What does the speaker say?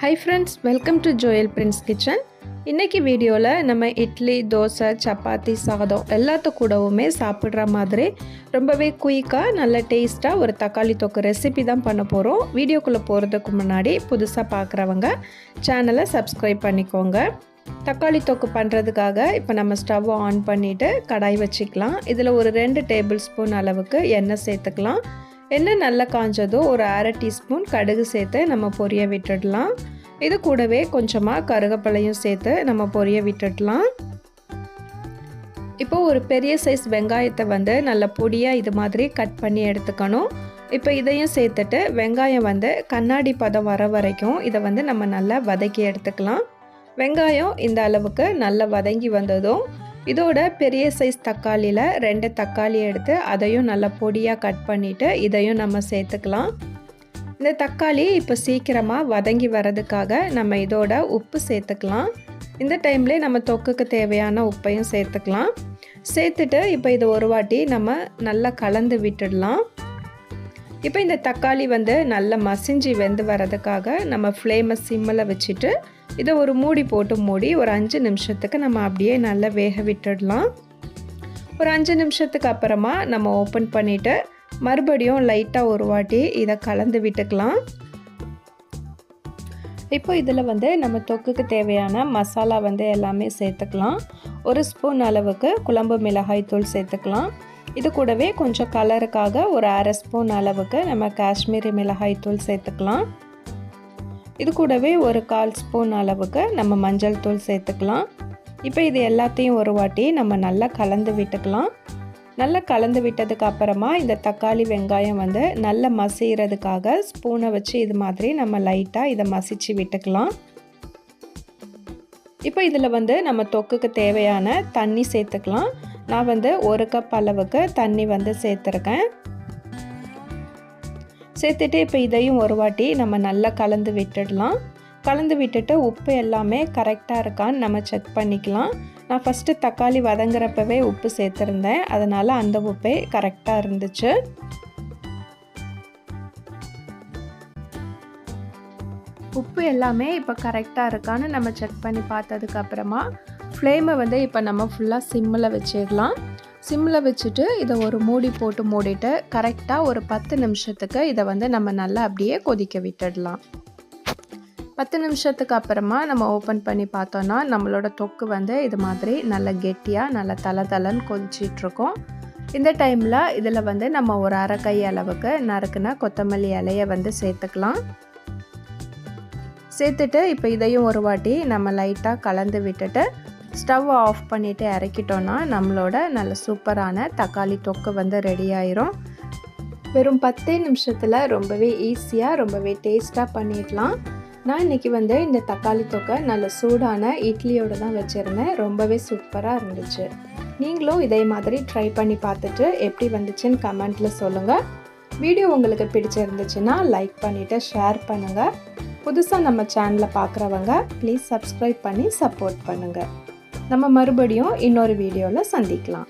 Hi friends welcome to Joel Prince kitchen இன்றைக்கி வீடியோவில் நம்ம இட்லி தோசை சப்பாத்தி சாதம் எல்லாத்து கூடவுமே சாப்பிட்ற மாதிரி ரொம்பவே குயிக்காக நல்ல டேஸ்ட்டாக ஒரு தக்காளி தொக்கு ரெசிபி தான் பண்ண போகிறோம் வீடியோக்குள்ளே போகிறதுக்கு முன்னாடி புதுசாக பார்க்குறவங்க சேனலை சப்ஸ்கிரைப் பண்ணிக்கோங்க. தக்காளி தொக்கு பண்ணுறதுக்காக இப்போ நம்ம ஸ்டவ் ஆன் பண்ணிவிட்டு கடாய் வச்சுக்கலாம். இதில் ஒரு ரெண்டு டேபிள் ஸ்பூன் அளவுக்கு எண்ணெய் சேர்த்துக்கலாம். எண்ணெய் நல்லா காஞ்சதும் ஒரு அரை டீஸ்பூன் கடுகு சேர்த்து நம்ம பொரிய விட்டுடலாம். இது கூடவே கொஞ்சமாக கருகப்பழையும் சேர்த்து நம்ம பொரிய விட்டுடலாம். இப்போ ஒரு பெரிய சைஸ் வெங்காயத்தை வந்து நல்ல பொடியாக இது மாதிரி கட் பண்ணி எடுத்துக்கணும். இப்போ இதையும் சேர்த்துட்டு வெங்காயம் வந்து கண்ணாடி பதம் வர வரைக்கும் இதை வந்து நம்ம நல்லா வதக்கி எடுத்துக்கலாம். வெங்காயம் இந்த அளவுக்கு நல்லா வதங்கி வந்ததும் இதோட பெரிய சைஸ் தக்காளியில் ரெண்டு தக்காளி எடுத்து அதையும் நல்லா பொடியாக கட் பண்ணிவிட்டு இதையும் நம்ம சேர்த்துக்கலாம். இந்த தக்காளி இப்போ சீக்கிரமாக வதங்கி வரதுக்காக நம்ம இதோட உப்பு சேர்த்துக்கலாம். இந்த டைம்லேயே நம்ம தொக்குக்கு தேவையான உப்பையும் சேர்த்துக்கலாம். சேர்த்துட்டு இப்போ இதை ஒரு வாட்டி நம்ம நல்லா கலந்து விட்டுடலாம். இப்போ இந்த தக்காளி வந்து நல்லா மசிஞ்சு வெந்து வர்றதுக்காக நம்ம ஃப்ளேமை சிம்மில் வச்சுட்டு இதை ஒரு மூடி போட்டு மூடி ஒரு அஞ்சு நிமிஷத்துக்கு நம்ம அப்படியே நல்லா வேக விட்டுடலாம். ஒரு அஞ்சு நிமிஷத்துக்கு அப்புறமா நம்ம ஓப்பன் பண்ணிவிட்டு மறுபடியும் லைட்டாக ஒரு வாட்டி இதை கலந்து விட்டுக்கலாம். இப்போ இதில் வந்து நம்ம தொக்குக்கு தேவையான மசாலா வந்து எல்லாமே சேர்த்துக்கலாம். ஒரு ஸ்பூன் அளவுக்கு குழம்பு மிளகாய் தூள் சேர்த்துக்கலாம். இது கூடவே கொஞ்சம் கலருக்காக ஒரு அரை ஸ்பூன் அளவுக்கு நம்ம காஷ்மீரி மிளகாய் தூள் சேர்த்துக்கலாம். இது கூடவே ஒரு கால் ஸ்பூன் அளவுக்கு நம்ம மஞ்சள் தூள் சேர்த்துக்கலாம். இப்போ இது எல்லாத்தையும் ஒரு வாட்டி நம்ம நல்லா கலந்து விட்டுக்கலாம். நல்லா கலந்து விட்டதுக்கு அப்புறமா இந்த தக்காளி வெங்காயம் வந்து நல்லா மசிகிறதுக்காக ஸ்பூனை வச்சு இது மாதிரி நம்ம லைட்டாக இதை மசிச்சு விட்டுக்கலாம். இப்போ இதில் வந்து நம்ம தொக்குக்கு தேவையான தண்ணி சேர்த்துக்கலாம். நான் வந்து ஒரு கப் அளவுக்கு தண்ணி வந்து சேர்த்துருக்கேன். சேர்த்துட்டு இப்போ இதையும் ஒரு வாட்டி நம்ம நல்லா கலந்து விட்டுடலாம். கலந்து விட்டுட்டு உப்பு எல்லாமே கரெக்டாக இருக்கான்னு நம்ம செக் பண்ணிக்கலாம். நான் ஃபஸ்ட்டு தக்காளி வதங்குறப்பவே உப்பு சேர்த்துருந்தேன். அதனால் அந்த உப்பே கரெக்டாக இருந்துச்சு. உப்பு எல்லாமே இப்போ கரெக்டாக இருக்கான்னு நம்ம செக் பண்ணி பார்த்ததுக்கப்புறமா ஃப்ளேமை வந்து இப்போ நம்ம ஃபுல்லாக சிம்மில் வச்சிடலாம். சிம்மில் வச்சுட்டு இதை ஒரு மூடி போட்டு மூடிட்டு கரெக்டாக ஒரு பத்து நிமிஷத்துக்கு இதை வந்து நம்ம நல்லா அப்படியே கொதிக்க விட்டுடலாம். பத்து நிமிஷத்துக்கு அப்புறமா நம்ம ஓப்பன் பண்ணி பார்த்தோன்னா நம்மளோட தொக்கு வந்து இது மாதிரி நல்ல கெட்டியாக நல்ல தலை தலைன்னு கொதிச்சிட்ருக்கோம். இந்த டைமில் இதில் வந்து நம்ம ஒரு அரை கை அளவுக்கு நறுக்குனா கொத்தமல்லி இலையை வந்து சேர்த்துக்கலாம். சேர்த்துட்டு இப்போ இதையும் ஒரு வாட்டி நம்ம லைட்டாக கலந்து விட்டுட்டு ஸ்டவ் ஆஃப் பண்ணிவிட்டு இறக்கிட்டோன்னா நம்மளோட நல்ல சூப்பரான தக்காளி தொக்கு வந்து ரெடி ஆயிரும். வெறும் பத்தே நிமிஷத்தில் ரொம்பவே ஈஸியாக ரொம்பவே டேஸ்ட்டாக பண்ணிடலாம். நான் இன்றைக்கி வந்து இந்த தக்காளி தொக்கை நல்ல சூடான இட்லியோடு தான் வச்சுருந்தேன். ரொம்பவே சூப்பராக இருந்துச்சு. நீங்களும் இதே மாதிரி ட்ரை பண்ணி பார்த்துட்டு எப்படி வந்துச்சுன்னு கமெண்ட்டில் சொல்லுங்கள் வீடியோ உங்களுக்கு பிடிச்சிருந்துச்சுன்னா லைக் பண்ணிவிட்டு ஷேர் பண்ணுங்கள் புதுசாக நம்ம சேனலை பார்க்குறவங்க ப்ளீஸ் சப்ஸ்கிரைப் பண்ணி சப்போர்ட் பண்ணுங்கள் நம்ம மறுபடியும் இன்னொரு வீடியோவில் சந்திக்கலாம்.